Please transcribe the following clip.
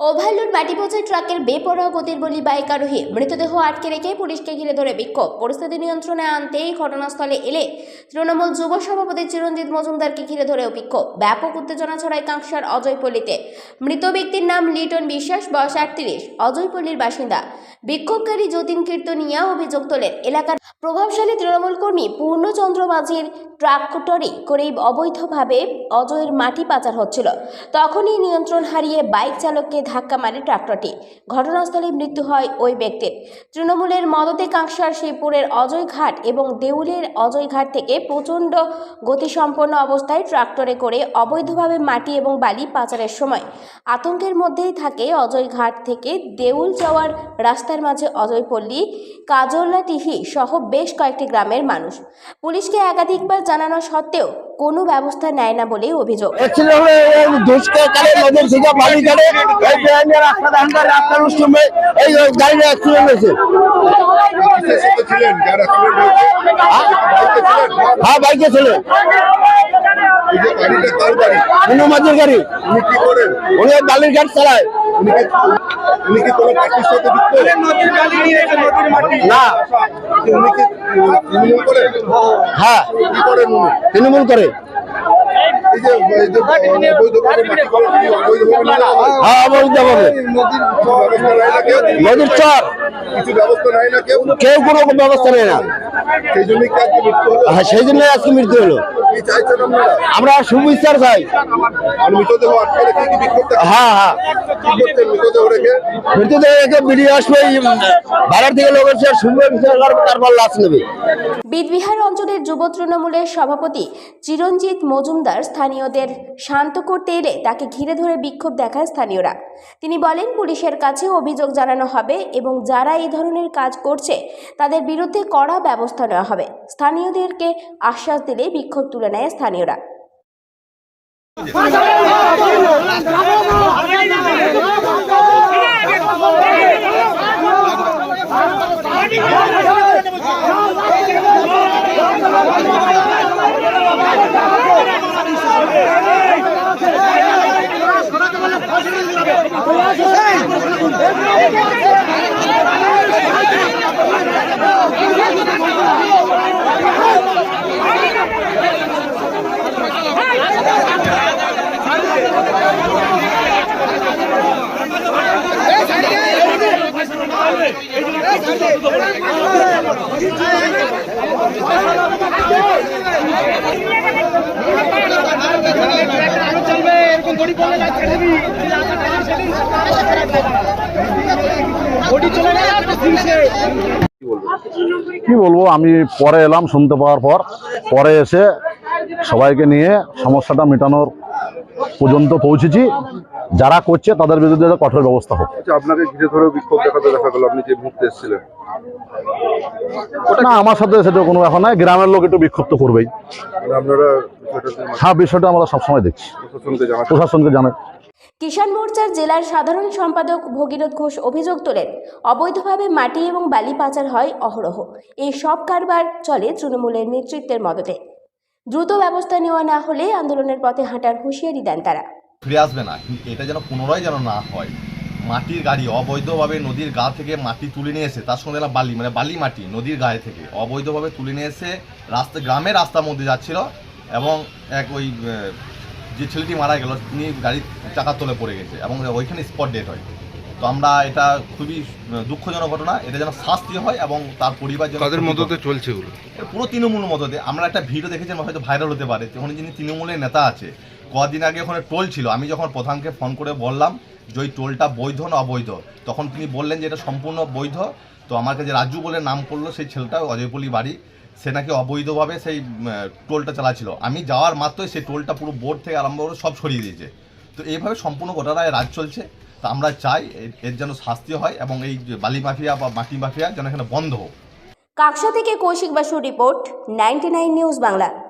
Overload মাটি ট্রাকের বেপরোয়া গতির বলি বাইক আরোহী মৃতদেহ আটকে রেখে পুলিশকে ঘিরে ধরে বিক্ষোভ। পরিস্থিতি নিয়ন্ত্রণে আনতেই ঘটনাস্থলে এলে তৃণমূল যুব সভাপতি চিরঞ্জিত মজুমদারকে ঘিরে ধরেও বিক্ষোভ। ব্যাপক উত্তেজনা ছড়ায় কাংসার অজয়পল্লীতে। মৃত ব্যক্তির নাম লিটন বিশ্বাস, বয়স আটত্রিশ, অজয়পল্লীর বাসিন্দা। বিক্ষোভকারী যতীন কীর্তনিয়া অভিযোগ তোলেন, এলাকার প্রভাবশালী তৃণমূল কর্মী পূর্ণচন্দ্র মাঝির ট্রাক্টরে করেই অবৈধভাবে অজয়ের মাটি পাচার হচ্ছিল। তখনই নিয়ন্ত্রণ হারিয়ে বাইক চালককে ধাক্কা মারে ট্রাক্টরটি। ঘটনাস্থলে মৃত্যু হয় ওই ব্যক্তির তৃণমূলের মদতে কাংসার শিবপুরের অজয় ঘাট এবং দেউলের অজয় ঘাট থেকে প্রচণ্ড গতিসম্পন্ন অবস্থায় ট্রাক্টরে করে অবৈধভাবে মাটি এবং বালি পাচারের সময়। আতঙ্কের মধ্যেই থাকে অজয় ঘাট থেকে দেউল যাওয়ার রাস্তার মাঝে অজয়পল্লী কাজলাটিহি সহ বেশ কয়েকটি গ্রামের মানুষ। পুলিশকে একাধিকবার জানানো সত্ত্বেও কোনো ব্যবস্থা নেয় না বলেই অভিযোগ। বাইকে ছিলেন হ্যাঁ গাড়ি মাঝের গাড়ি উনি কি করেন উনি বালির ঘাট চালায়। উনি কি কোনো পার্টির সাথে যুক্ত? না। উনি কি হ্যাঁ। তৃণমূল করে। হয়? কেউ নদীর চর। কোনো ব্যবস্থা নেয় না। সেই হলো হ্যাঁ। সেই জন্য আজকে মৃত্যু হলো। আমরা সুবিচার চাই মৃতদেহ দেখাচ্ছেন? হ্যাঁ হ্যাঁ। মৃতদেহ রেখে? মৃত্যুদেহ আসবে বাইরের থেকে লোক এসে শুনবে বিচার করবে তারপর লাশ নেবে। বিদবিহার অঞ্চলের যুব তৃণমূলের সভাপতি চিরঞ্জিত মজুমদার স্থানীয়দের শান্ত করতে এলে তাকে ঘিরে ধরে বিক্ষোভ দেখায় স্থানীয়রা। তিনি বলেন পুলিশের কাছে অভিযোগ জানানো হবে এবং যারা এই ধরনের কাজ করছে তাদের বিরুদ্ধে কড়া ব্যবস্থা নেওয়া হবে। স্থানীয়দেরকে আশ্বাস দিলে বিক্ষোভ তুলে নেয় স্থানীয়রা কি বলব আমি পরে এলাম শুনতে পাওয়ার পর। পরে এসে সবাইকে নিয়ে সমস্যাটা মেটানোর পর্যন্ত পৌঁছেছি। যারা করছে তাদের বিরুদ্ধে কঠোর ব্যবস্থা হোক। আচ্ছা আপনাকে ঘিরে ধরে বিক্ষোভ দেখাতে দেখা গেল আপনি যে মুহূর্তে এসেছিলেন। না আমার সাথে সেটা কোনো ব্যাপার নয়। গ্রামের লোক একটু বিক্ষুব্ধ করবেই। মানে আপনারা হ্যাঁ বিষয়টা আমরা সবসময় দেখছি। প্রশাসনকে জানাই। কিষাণ মোর্চার জেলার সাধারণ সম্পাদক ভগীরথ ঘোষ অভিযোগ তোলেন অবৈধভাবে মাটি এবং বালি পাচার হয় অহরহ। এই সব কারবার চলে তৃণমূলের নেতৃত্বের মদতে। দ্রুত ব্যবস্থা নেওয়া না হলে আন্দোলনের পথে হাঁটার হুঁশিয়ারি দেন তারা। ফিরে আসবে না কিন্তু এটা যেন পুনরায় যেন না হয়। মাটির গাড়ি অবৈধভাবে নদীর গা থেকে মাটি তুলে নিয়ে এসে তার সঙ্গে বালি মানে বালি মাটি নদীর গায়ে থেকে অবৈধভাবে তুলে নিয়ে এসে রাস্তা গ্রামের রাস্তার মধ্যে যাচ্ছিল এবং এক ওই যে ছেলেটি মারা গেল তিনি গাড়ির চাকার তলে পড়ে গেছে এবং ওইখানে স্পট ডেট হয়। তো আমরা এটা খুবই দুঃখজনক ঘটনা। এটা যেন শাস্তি হয় এবং তার পরিবার যেন তাদের মধ্যে চলছে পুরো তৃণমূল মতদে আমরা একটা ভিডিও দেখেছি হয়তো ভাইরাল হতে পারে। ওখানে যিনি তৃণমূলের নেতা আছে কদিন আগে ওখানে টোল ছিল। আমি যখন প্রধানকে ফোন করে বললাম যে ওই টোলটা বৈধ না অবৈধ তখন তিনি বললেন যে এটা সম্পূর্ণ বৈধ। তো আমার কাছে রাজু বলে নাম করল সেই ছেলেটা অজয়পল্লী বাড়ি। সে নাকি অবৈধভাবে সেই টোলটা চালাচ্ছিল। আমি যাওয়ার মাত্রই সেই টোলটা পুরো বোর্ড থেকে আরম্ভ করে সব সরিয়ে দিয়েছে। তো এইভাবে সম্পূর্ণ গোটাটায় রাজ চলছে। তা আমরা চাই এর- যেন শাস্তি হয় এবং এই বালি মাফিয়া বা মাটি মাফিয়া যেন এখানে বন্ধ হোক। কাকসা থেকে কৌশিক বাসুর রিপোর্ট, নাইনটি নিউজ বাংলা।